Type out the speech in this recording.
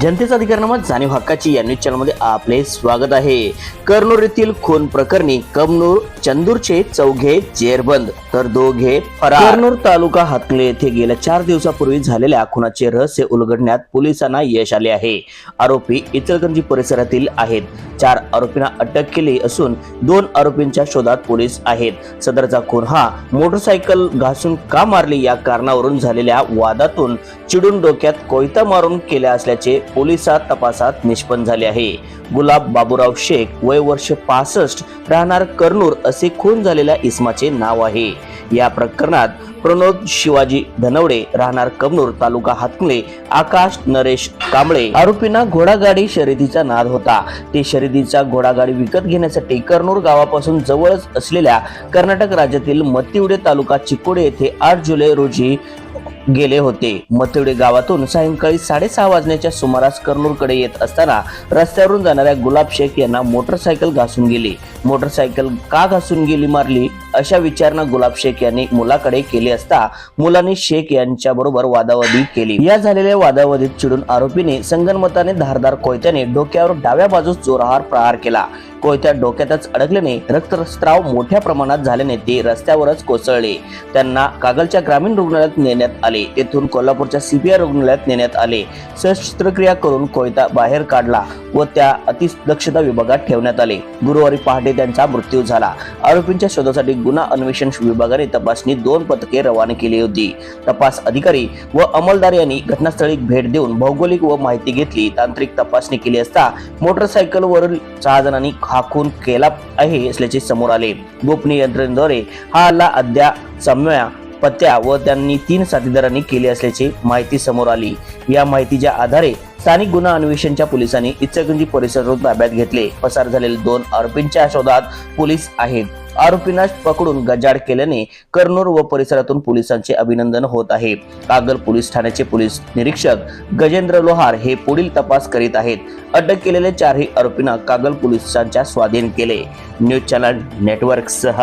जनतेचा अधिकारनामा जाणीव हक्काची या न्यूज चॅनलमध्ये आपले स्वागत आहे. कर्नूर येथील खून प्रकरणी कमनूर चंदूरचे चौघे जेरबंद तर दोघे फरार. कर्नूर तालुका हातकले येथे गेल्या चार दिवसापूर्वी झालेल्या खुनाचे रहस्य उलगडण्यात पोलिसांना यश आले आहे. आरोपी इचलकरंजी परिसरातील आहेत. चार आरोपींना अटक केली असून दोन आरोपींच्या शोधात पोलीस आहेत. सदरचा खून हा मोटरसायकल घासून का मारली या कारणावरून झालेल्या वादातून चिडून डोक्यात कोयता मारून केल्या असल्याचे पोलिसात तपासात निष्पन्न झाले आहे. गुलाब बाबूराव शेख वय वर्ष पासष्ट राहणार कर्नूर असे खून झालेल्या इस्माचे नाव आहे. या प्रकरणात प्रणोद शिवाजी धनवडे राहणार कमनूर तालुका हातकले आकाश नरेश कांबळे आरोपींना घोडागाडी शर्यतीचा नाद होता. ते शर्यतीचा घोडागाडी विकत घेण्यासाठी कर्नूर गावापासून जवळच असलेल्या कर्नाटक राज्यातील मतिवडे तालुका चिकोडे येथे आठ जुलै रोजी गेले होते. मतिवडे गावातून सायंकाळी साडेसहा वाजण्याच्या सुमारास कर्नूरकडे येत असताना रस्त्यावरून जाणाऱ्या गुलाब शेख यांना मोटरसायकल घासून गेली. मोटरसायकल का घासून गेली मारली? अशा विचारणा गुलाब शेख यांनी मुलाकडे केली असता मुलांनी शेख यांच्या बरोबर वादावादी केली. या झालेल्या वादावादीत चिडून आरोपीने संगनमताने धारदार कोयत्याने डोक्यावर डाव्या बाजूस जोरहार प्रहार केला. कोयत्या डोक्यातच अडकल्याने रक्तस्त्राव मोठ्या प्रमाणात झाल्याने ते रस्त्यावरच कोसळले. त्यांना कागलच्या ग्रामीण रुग्णालयात नेण्यात आले. तेथून कोल्हापूरच्या सीपीआय रुग्णालयात नेण्यात आले. शस्त्रक्रिया करून कोयता बाहेर काढला व त्या अतिदक्षता विभागात ठेवण्यात आले. गुरुवारी पहाटे त्यांचा मृत्यू झाला. आरोपींच्या शोधासाठी गुन्हा अन्वेषण विभागाने तपासणी दोन पथके रवाना केली होती. तपास अधिकारी व अंमलदार यांनी घटनास्थळी भेट देऊन भौगोलिक व माहिती घेतली. तांत्रिक तपासणी केली असता मोटरसायकलवरील सहा जणांनी हा खून केला आहे असल्याचे समोर आले. गोपनीय यंत्रणेद्वारे हा हल्ला अद्याप सम्या पत्त्या व त्यांनी तीन साथीदारांनी केली असल्याची माहिती समोर आली. या माहितीच्या आधारे स्थानिक गुन्हा अन्वेषणच्या पोलिसांनी इचलकरंजी परिसरातून ताब्यात घेतले. पसार झालेले दोन आरोपींच्या शोधात पोलीस आहेत. आरोपींना पकडून गजाड केल्याने कर्नूर व परिसरातून पोलिसांचे अभिनंदन होत आहे. कागल पोलीस ठाण्याचे पोलीस निरीक्षक गजेंद्र लोहार हे पुढील तपास करीत आहेत. अटक केलेले चारही आरोपींना कागल पोलिसांच्या स्वाधीन केले. न्यूज चॅनल नेटवर्क सह